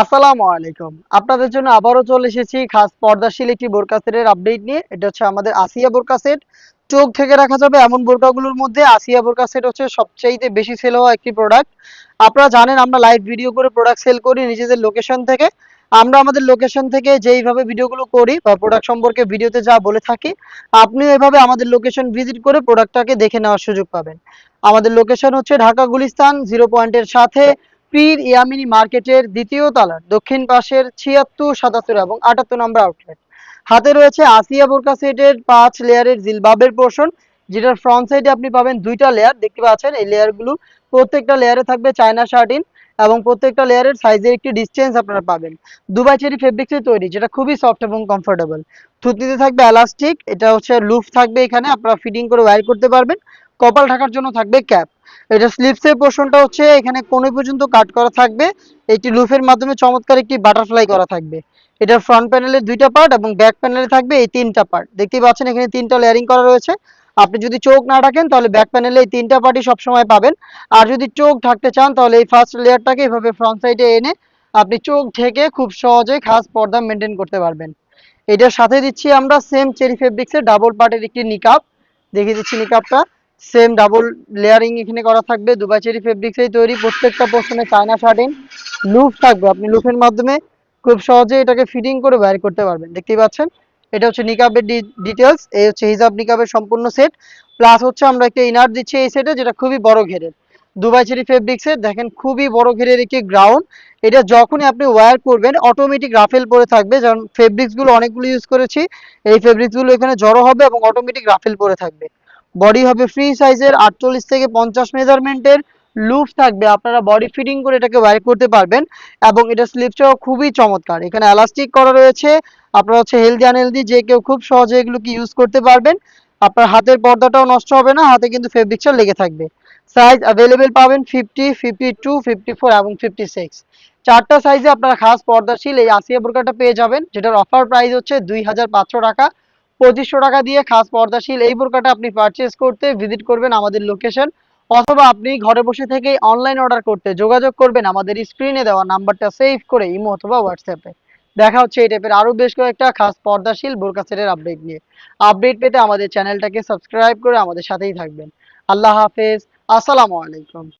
আসসালামু আলাইকুম। আপনাদের জন্য আবারও চলে এসেছি খাস পর্দাশীল একটি বোরকা সেটের আপডেট নিয়ে। এটা হচ্ছে আমাদের আসিয়া বোরকা সেট চোখ থেকে রাখা যাবে এমন বোরকাগুলোর মধ্যে। আসিয়া বোরকা সেট হচ্ছে সবচাইতে বেশি সেল হওয়া একটি প্রোডাক্ট আপনারা জানেন আমরা লাইভ ভিডিও করে প্রোডাক্ট সেল করি নিজেদের লোকেশন থেকে। আমরা আমাদের লোকেশন থেকে যেইভাবে ভিডিওগুলো করি বা প্রোডাক্ট সম্পর্কে ভিডিওতে যা বলে থাকি, আপনিও এভাবে আমাদের লোকেশন ভিজিট করে প্রোডাক্টটাকে দেখে নেওয়ার সুযোগ পাবেন। আমাদের লোকেশন হচ্ছে ঢাকা গুলিস্তান জিরো পয়েন্টের সাথে পীর ইয়ামিনী মার্কেটের দ্বিতীয় তলার দক্ষিণ পাশের ছিয়াত্তর, সাতাত্তর এবং আটাত্তর নম্বর আউটলেট হাতে রয়েছে আসিয়া বোরকা সেটের পাঁচ লেয়ারের জিলবাবের পোর্শন যেটার ফ্রন্ট সাইডে আপনি পাবেন দুইটা লেয়ার দেখতে পাচ্ছেন? এই লেয়ারগুলো প্রত্যেকটা লেয়ারে থাকবে চায়না শার্টিন এবং প্রত্যেকটা লেয়ারের সাইজের একটি ডিস্টেন্স আপনারা পাবেন। দুবাই চেরি ফেব্রিক্সে তৈরি, যেটা খুবই সফট এবং কমফোর্টেবল থুতনিতে থাকবে এলাস্টিক এটা হচ্ছে লুফ থাকবে এখানে, আপনারা ফিটিং করে ওয়্যার করতে পারবেন। কপাল ঢাকার জন্য থাকবে ক্যাপ। এটা স্লিপসের পোর্শনটা হচ্ছে এখানে কোণে পর্যন্ত কাট করা থাকবে। একটি লুফের মাধ্যমে চমৎকার একটি বাটারফ্লাই করা থাকবে। এটা ফ্রন্ট প্যানেলের দুইটা পার্ট এবং ব্যাক প্যানেলে থাকবে এই তিনটা পার্ট দেখতেই পাচ্ছেন এখানে তিনটা লেয়ারিং করা রয়েছে। আপনি যদি চোখ না রাখেন তাহলে ব্যাক প্যানেলে এই তিনটা পার্টই সবসময় পাবেন। আর যদি চোখ ঢাকতে চান তাহলে এই ফার্স্ট লেয়ারটাকে এভাবে ফ্রন্ট সাইডে এনে আপনি চোখ ঢেকে খুব সহজেই খাস পর্দা মেনটেন করতে পারবেন। এটার সাথে দিচ্ছি আমরা সেম চেরি ফেব্রিক্সের ডাবল পার্টের একটি নিকাপ দেখিয়ে দিচ্ছি নিকাপটা সেম ডাবল লেয়ারিং এখানে করা থাকবে। দুবাই চেরি ফেব্রিক্সেই তৈরি। প্রত্যেকটা পোর্শনে চায়না শার্টিং লুফ থাকবে। আপনি লুফের মাধ্যমে খুব সহজে এটাকে ফিটিং করে বাইর করতে পারবেন। দেখতেই পাচ্ছেন? এটা হচ্ছে নিকাবের ডিটেলস এই হচ্ছে হিজাব নিকাবের সম্পূর্ণ সেট প্লাস হচ্ছে আমরা একটা ইনার দিচ্ছি এই সেটে যেটা খুবই বড় ঘেরের। দুবাই চেরি ফেব্রিক্সের দেখেন খুবই বড় ঘেরের একটি গ্রাউন্ড এটা যখনই আপনি ওয়্যার করবেন অটোমেটিক রাফেল পরে থাকবে। যেমন ফেব্রিক্সগুলো অনেকগুলো ইউজ করেছি। এই ফেব্রিক্সগুলো এখানে জড়ো হবে এবং অটোমেটিক রাফেল পরে থাকবে। বডি হবে ফ্রি সাইজের আটচল্লিশ থেকে পঞ্চাশ মেজারমেন্টের লুফ থাকবে। আপনারা বডি ফিটিং করে এটাকে ওয়্যার করতে পারবেন এবং এটা স্লিপটাও খুবই চমৎকার। এখানে এলাস্টিক করা রয়েছে। আপনারা হচ্ছে হেলদি আনহেলদি যে কেউ খুব সহজে এগুলোকে ইউজ করতে পারবেন। আপনার হাতের পর্দাটাও নষ্ট হবে না, হাতে কিন্তু ফেব্রিক্সটা লেগে থাকবে। সাইজ অ্যাভেলেবেল পাবেন fifty fifty two fifty four এবং ফিফটি সিক্স চারটা সাইজে আপনারা খাস পর্দাশীল এই আসিয়া বোরকাটা পেয়ে যাবেন, যেটার অফার প্রাইস হচ্ছে দুই হাজার পাঁচশো টাকা। পঁচিশশো টাকা দিয়ে খাস পর্দাশীল এই বোরকাটা আপনি পারচেস করতে ভিজিট করবেন আমাদের লোকেশন অথবা আপনি ঘরে বসে থেকেই অনলাইন অর্ডার করতে যোগাযোগ করবেন আমাদের স্ক্রিনে দেওয়া নাম্বারটা সেভ করে ইমো অথবা হোয়াটসঅ্যাপে দেখা হচ্ছে এই টাইপের আরও বেশ কয়েকটা খাস পর্দাশীল বোরকা সেটের আপডেট নিয়ে। আপডেট পেতে আমাদের চ্যানেলটাকে সাবস্ক্রাইব করে আমাদের সাথেই থাকবেন। আল্লাহ হাফেজ, আসসালামু আলাইকুম।